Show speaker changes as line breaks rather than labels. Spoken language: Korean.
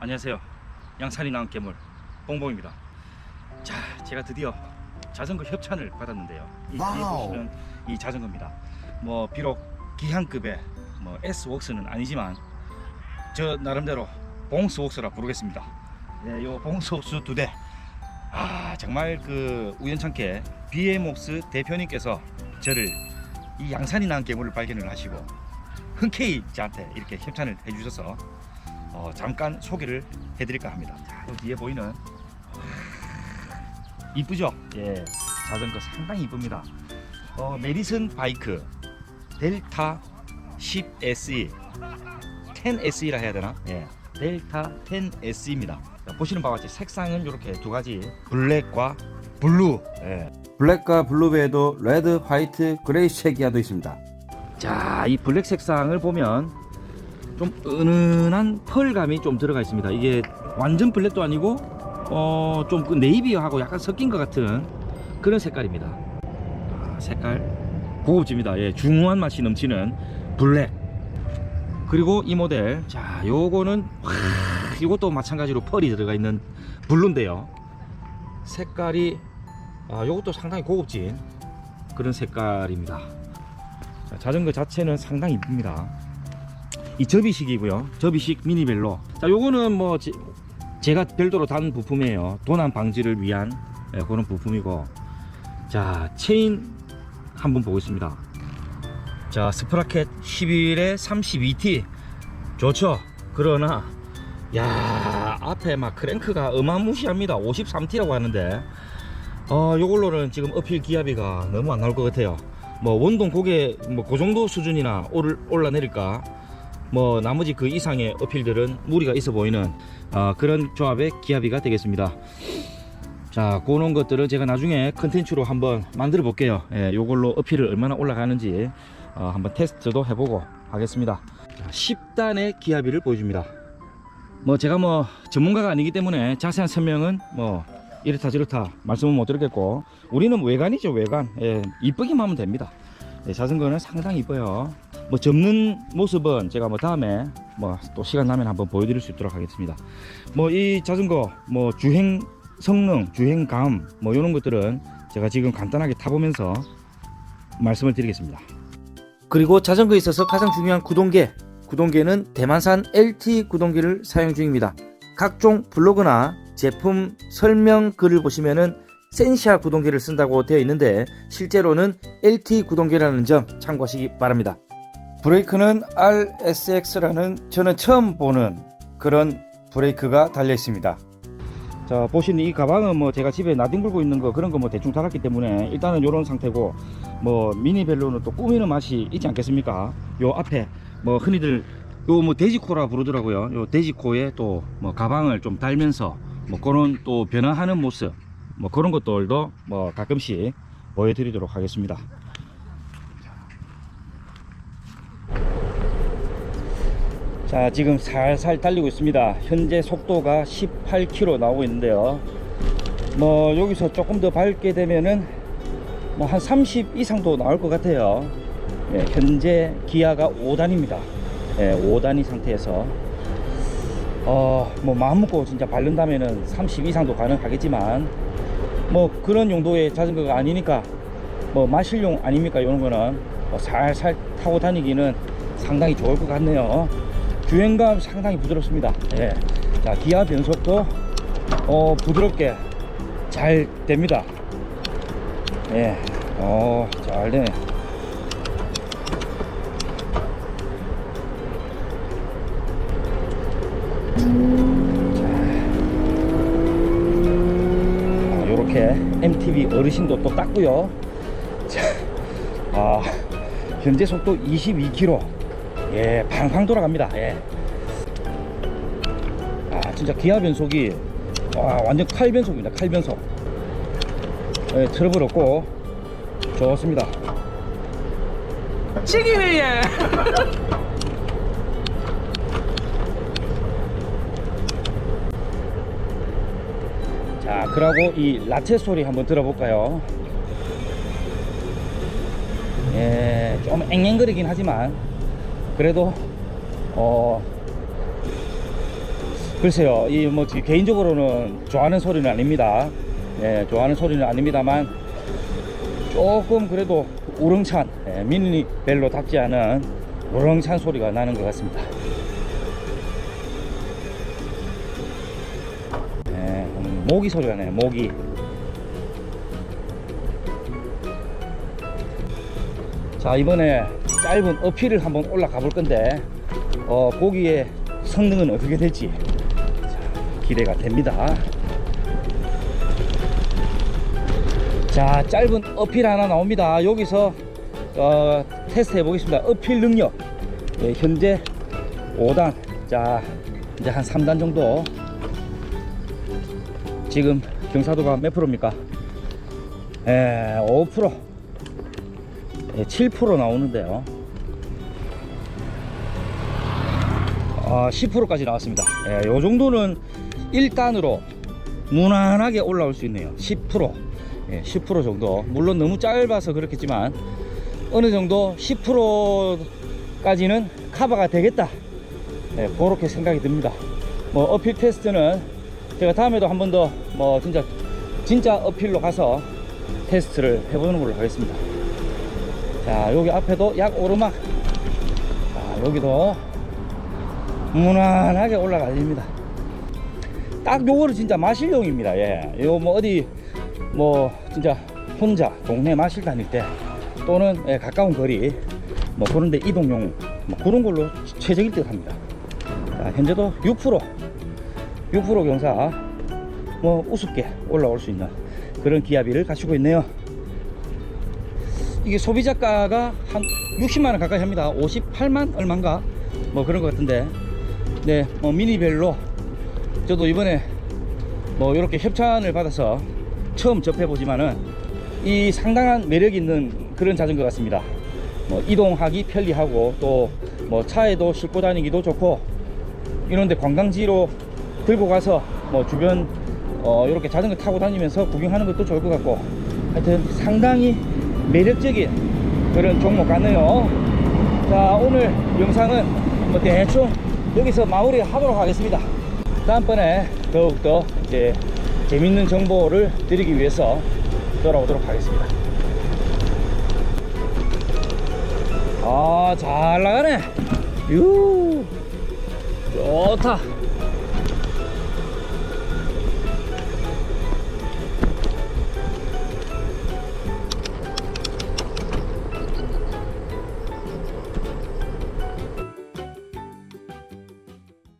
안녕하세요. 양산이 나온 괴물 봉봉입니다. 자, 제가 드디어 자전거 협찬을 받았는데요. 이 뒤에
와우.
보시는 이 자전거입니다. 뭐 비록 기한급의 뭐 S 웍스는 아니지만 저 나름대로 봉스 웍스라 부르겠습니다. 네, 요 봉스 웍스 두 대. 아, 정말 그 우연찮게 BM웍스 대표님께서 저를 이 양산이 나온 괴물을 발견을 하시고 흔쾌히 저한테 이렇게 협찬을 해주셔서 어, 잠깐 소개를 해드릴까 합니다. 자, 요 뒤에 보이는 이쁘죠? 예, 자전거 상당히 이쁩니다. 어, 메리슨 바이크 델타 10 SE, 10 SE라 해야 되나? 예, 델타 10 SE입니다. 보시는 바와 같이 색상은 이렇게 두 가지 블랙과 블루. 예.
블랙과 블루 외에도 레드, 화이트, 그레이 체기아도 있습니다.
자, 이 블랙 색상을 보면 좀 은은한 펄감이 좀 들어가 있습니다. 이게 완전 블랙도 아니고 어, 좀 그 네이비하고 약간 섞인 것 같은 그런 색깔입니다. 아, 색깔 고급집니다. 예, 중후한 맛이 넘치는 블랙. 그리고 이 모델, 자, 요거는 와, 이것도 마찬가지로 펄이 들어가 있는 블루인데요. 색깔이 아, 요것도 상당히 고급진 그런 색깔입니다. 자, 자전거 자체는 상당히 이쁩니다. 이 접이식이고요. 접이식 미니벨로. 자, 요거는 뭐 제, 제가 별도로 단 부품이에요. 도난 방지를 위한 예, 그런 부품이고. 자, 체인 한번 보겠습니다. 자, 스프라켓 11에 32T. 좋죠? 그러나 야, 앞에 막 크랭크가 어마무시합니다. 53T라고 하는데 어, 요걸로는 지금 어필 기압이가 너무 안 나올 것 같아요. 뭐 원동 고개 뭐 그 정도 수준이나 올, 올라내릴까 뭐 나머지 그 이상의 어필들은 무리가 있어 보이는 어, 그런 조합의 기압이가 되겠습니다. 자 그런 것들은 제가 나중에 컨텐츠로 한번 만들어 볼게요. 예, 요걸로 어필을 얼마나 올라가는지 어, 한번 테스트도 해보고 하겠습니다. 자, 10단의 기압비를 보여줍니다. 뭐 제가 뭐 전문가가 아니기 때문에 자세한 설명은 뭐 이렇다 저렇다 말씀은 못 드리겠고 우리는 외관이죠 외관. 예, 이쁘기만 하면 됩니다 예, 자전거는 상당히 이뻐요 뭐 접는 모습은 제가 뭐 다음에 뭐 또 시간 나면 한번 보여드릴 수 있도록 하겠습니다 뭐 이 자전거 뭐 주행 성능 주행감 뭐 이런 것들은 제가 지금 간단하게 타보면서 말씀을 드리겠습니다
그리고 자전거에 있어서 가장 중요한 구동계. 구동계는 대만산 LT 구동계를 사용 중입니다. 각종 블로그나 제품 설명 글을 보시면은 센시아 구동계를 쓴다고 되어 있는데 실제로는 LT 구동계라는 점 참고하시기 바랍니다. 브레이크는 RSX라는 저는 처음 보는 그런 브레이크가 달려 있습니다.
자 보시는 이 가방은 뭐 제가 집에 나뒹굴고 있는 거 그런 거 뭐 대충 달았기 때문에 일단은 이런 상태고 뭐 미니벨로는 또 꾸미는 맛이 있지 않겠습니까 요 앞에 뭐 흔히들 요 뭐 돼지코라 부르더라고요 요 돼지코에 또 뭐 가방을 좀 달면서 뭐 그런 또 변화하는 모습 뭐 그런 것들도 뭐 가끔씩 보여드리도록 하겠습니다. 자 지금 살살 달리고 있습니다. 현재 속도가 18km 나오고 있는데요. 뭐 여기서 조금 더 밟게 되면은 뭐 한 30 이상도 나올 것 같아요. 예, 현재 기아가 5단입니다. 예, 5단위 상태에서. 어, 뭐 마음 먹고 진짜 밟는다면은 30 이상도 가능하겠지만 뭐 그런 용도의 자전거가 아니니까 뭐 마실용 아닙니까? 이런 거는 뭐 살살 타고 다니기는 상당히 좋을 것 같네요. 주행감 상당히 부드럽습니다. 예. 자 기아 변속도 어, 부드럽게 잘 됩니다. 예. 어, 잘 되네 MTB 어르신도 또 땄고요 자, 아, 현재 속도 22km 예, 팡팡 돌아갑니다. 예. 아, 진짜 기아 변속이 와, 완전 칼 변속입니다. 칼 변속. 예, 트러블 없고 좋습니다.
치기네 얘.
그러고 이 라체 소리 한번 들어볼까요? 예, 좀 앵앵거리긴 하지만 그래도 어 글쎄요, 이 뭐 개인적으로는 좋아하는 소리는 아닙니다. 예, 좋아하는 소리는 아닙니다만 조금 그래도 우렁찬 예, 미니 벨로 답지 않은 우렁찬 소리가 나는 것 같습니다. 모기 소리가 나요, 모기. 자 이번에 짧은 어필을 한번 올라가 볼 건데 어, 고기의 성능은 어떻게 될지 자, 기대가 됩니다. 자 짧은 어필 하나 나옵니다. 여기서 어, 테스트 해 보겠습니다. 어필 능력 예, 현재 5단 자 이제 한 3단 정도 지금 경사도가 몇 프로입니까? 예, 5% 예, 7% 나오는데요. 아, 10%까지 나왔습니다. 예, 요 정도는 1단으로 무난하게 올라올 수 있네요. 10%. 예, 10% 정도. 물론 너무 짧아서 그렇겠지만 어느 정도 10%까지는 커버가 되겠다. 예, 그렇게 생각이 듭니다. 뭐 어필 테스트는 제가 다음에도 한 번 더 뭐 진짜 진짜 어필로 가서 테스트를 해보는 걸로 하겠습니다. 자 여기 앞에도 약 오르막. 자 여기도 무난하게 올라가집니다. 딱 요거는 진짜 마실용입니다. 예. 이거 뭐 어디 뭐 진짜 혼자 동네 마실 다닐 때 또는 예, 가까운 거리 뭐 그런데 이동용 뭐 그런 걸로 최적일 듯 합니다. 자 현재도 6% 6% 경사. 뭐 우습게 올라올 수 있는 그런 기압비를 갖추고 있네요. 이게 소비자가가 한 60만원 가까이 합니다. 58만 얼마인가? 뭐 그런 것 같은데. 네뭐 미니벨로 저도 이번에 뭐 이렇게 협찬을 받아서 처음 접해보지만은 이 상당한 매력 있는 그런 자전거 같습니다. 뭐 이동하기 편리하고 또 뭐 차에도 싣고 다니기도 좋고 이런데 관광지로 들고 가서 뭐 주변 어 이렇게 자전거 타고 다니면서 구경하는 것도 좋을 것 같고. 하여튼 상당히 매력적인 그런 종목 같네요. 자 오늘 영상은 뭐 대충 여기서 마무리 하도록 하겠습니다. 다음번에 더욱더 이제 재밌는 정보를 드리기 위해서 돌아오도록 하겠습니다. 아 잘 나가네. 유 좋다